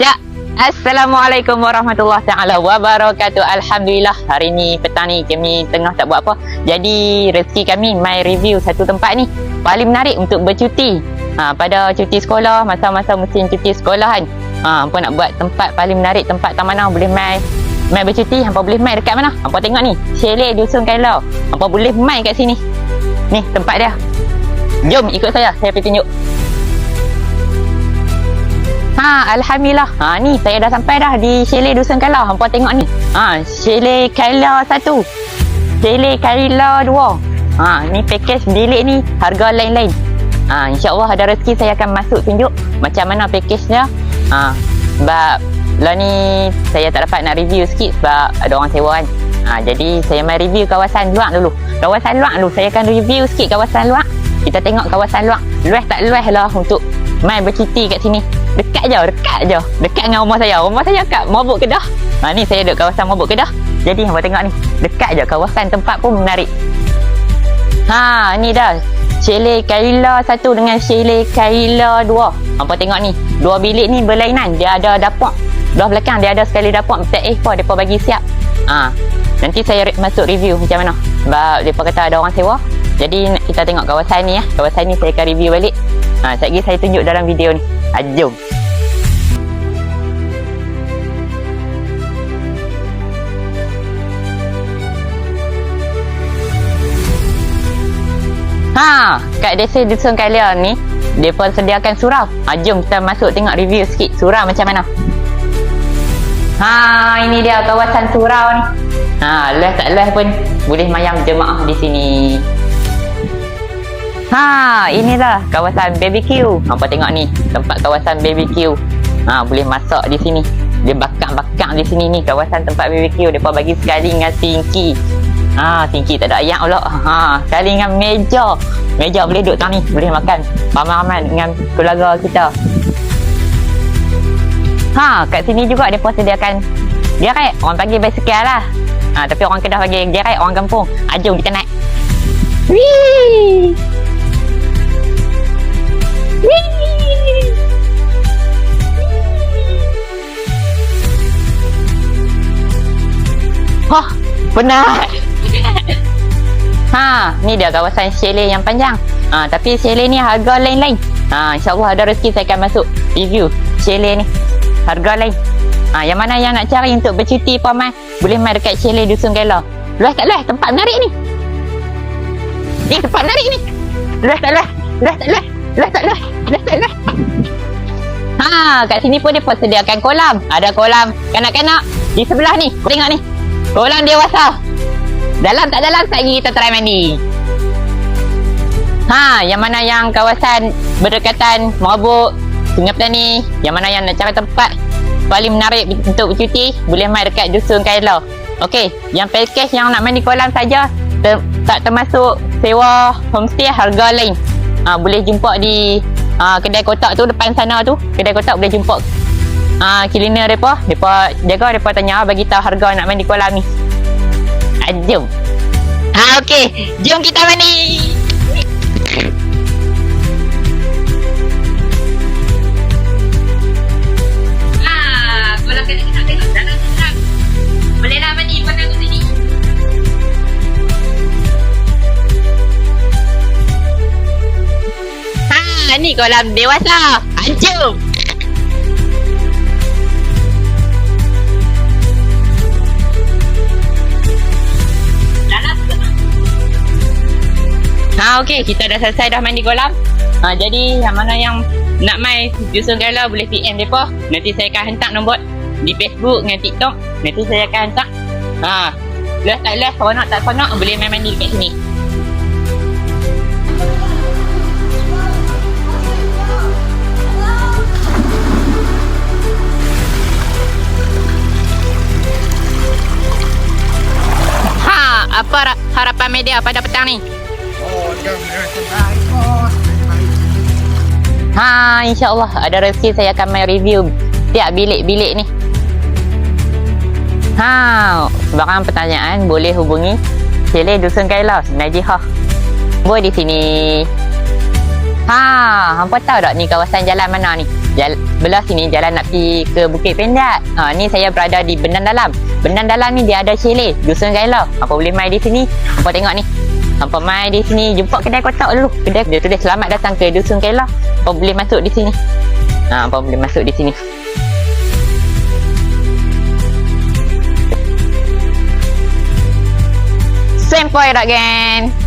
Ya. Assalamualaikum warahmatullahi taala wabarakatuh. Alhamdulillah hari ni petang ni kami tengah tak buat apa. Jadi rezeki kami mai review satu tempat ni. Paling menarik untuk bercuti. Ha, pada cuti sekolah, masa-masa musim cuti sekolah kan. Ha, hampa nak buat tempat paling menarik, tempat tak mana boleh mai mai bercuti, hampa boleh mai dekat mana? Hampa tengok ni, chalet dusun Kailau. Hampa boleh mai kat sini. Ni tempat dia. Jom ikut saya, saya pergi tunjuk. Ha, Alhamdulillah. Ha, ni saya dah sampai dah di Chalet Dusun Kala. Hampa tengok ni. Ha, Chalet Kala satu. Chalet Kala dua. Ha, ni package bilik ni harga lain-lain. Ha, insyaAllah ada rezeki saya akan masuk tunjuk macam mana dia. Ha, sebab lah ni saya tak dapat nak review sikit sebab ada orang sewa kan. Ha, jadi saya mai review kawasan luar dulu. Kawasan luar dulu. Saya akan review sikit kawasan luar. Kita tengok kawasan luar. Luas tak luas lah untuk mai bercuti kat sini. Dekat je, dekat je. Dekat dengan rumah saya. Rumah saya kat Mabuk Kedah. Ha, ni saya duduk kawasan Mabuk Kedah. Jadi hampa tengok ni. Dekat je kawasan tempat pun menarik. Ha, ni dah. Chalet Kaila satu dengan Chalet Kaila dua. Hampa tengok ni. Dua bilik ni berlainan. Dia ada dapur. Belah belakang dia ada sekali dapur. Minta eh apa mereka bagi siap. Ha, nanti saya masuk review macam mana. Sebab mereka kata ada orang sewa. Jadi kita tengok kawasan ni ya. Kawasan ni saya akan review balik. Ha, sekejap lagi saya tunjuk dalam video ni. Jom. Ha, kat desa Dusun Kalia ni, dia pun sediakan surau. Ha, jom kita masuk tengok review sikit surau macam mana. Ha, ini dia kawasan surau ni. Ha, leh tak leh pun boleh mayam jemaah di sini. Ha, inilah kawasan BBQ. Hampa tengok ni, tempat kawasan BBQ. Ha, boleh masak di sini. Dia bakar-bakar di sini ni kawasan tempat BBQ. Depa bagi sekali dengan tingki. Ha, tingki tak ada ayam pula. Ha, sekali dengan meja. Meja boleh duduk tang ni, boleh makan ramai-ramai dengan keluarga kita. Ha, kat sini juga depa sediakan gerai. Orang panggil basikal lah. Ha, tapi orang Kedah panggil gerai, orang kampung. Jom kita naik. Wah, penat. Ha, ni dia kawasan chalet yang panjang. Ha, tapi chalet ni harga lain-lain. Ha, insyaAllah ada rezeki saya akan masuk review chalet ni. Harga lain. Ha, yang mana yang nak cari untuk bercuti paman, boleh mai dekat chalet Dusun Gela. Luas tak luas? Tempat menarik ni. Ni tempat menarik ni. Luas tak luas? Luas tak luas? Luas tak luas? Luas tak luas? Ha, kat sini pun dia pun sediakan kolam. Ada kolam kanak-kanak di sebelah ni. Tengok ni. Kolam dewasa. Dalam tak dalam sekejap kita try mandi. Ha, yang mana yang kawasan berdekatan Mabuk, Sungai Petani, yang mana yang nak cari tempat paling menarik untuk bercuti, boleh mai dekat Dusun Kaila. Okey, yang package yang nak mandi kolam saja ter, tak termasuk sewa homestay harga lain. Ha, boleh jumpa di ha, kedai kotak tu depan sana tu. Kedai kotak boleh jumpa ha, cleaner mereka. Mereka jaga, mereka tanya bagi tahu harga nak mandi kolam ni. Ha, jom. Ha, okey. Jom kita mandi. Ah, kalau kena nak tengok dalam dalam. Boleh lah mandi pandang sini. Ha, ni kolam dewasa. Ha, jom. Ha, okey. Kita dah selesai dah mandi kolam. Ha, jadi yang mana yang nak mai Dusun Gala boleh PM mereka. Nanti saya akan hantar nombor di Facebook dengan TikTok. Nanti saya akan hantar. Ha. Less tak less, seronok tak seronok boleh main mandi kat sini. Ha, apa ra- harapan media pada petang ni? Ha, insyaAllah ada rezeki saya akan main review tiap bilik-bilik ni. Ha, sebarang pertanyaan boleh hubungi Chalet Dusun Kaila, Najihah. Boy di sini. Ha, hampa tahu tak ni kawasan jalan mana ni? Jal, belah sini jalan nak pergi ke Bukit Pendat. Ha, ni saya berada di Benang Dalam. Benang Dalam ni dia ada chalet, Dusun Gaila. Apa boleh mai di sini? Apa tengok ni. Apa mai di sini, jumpa kedai kotak dulu. Kedai dia tulis selamat datang ke Dusun Gaila. Apa boleh masuk di sini? Ha, apa boleh masuk di sini? Sempoi dah, geng.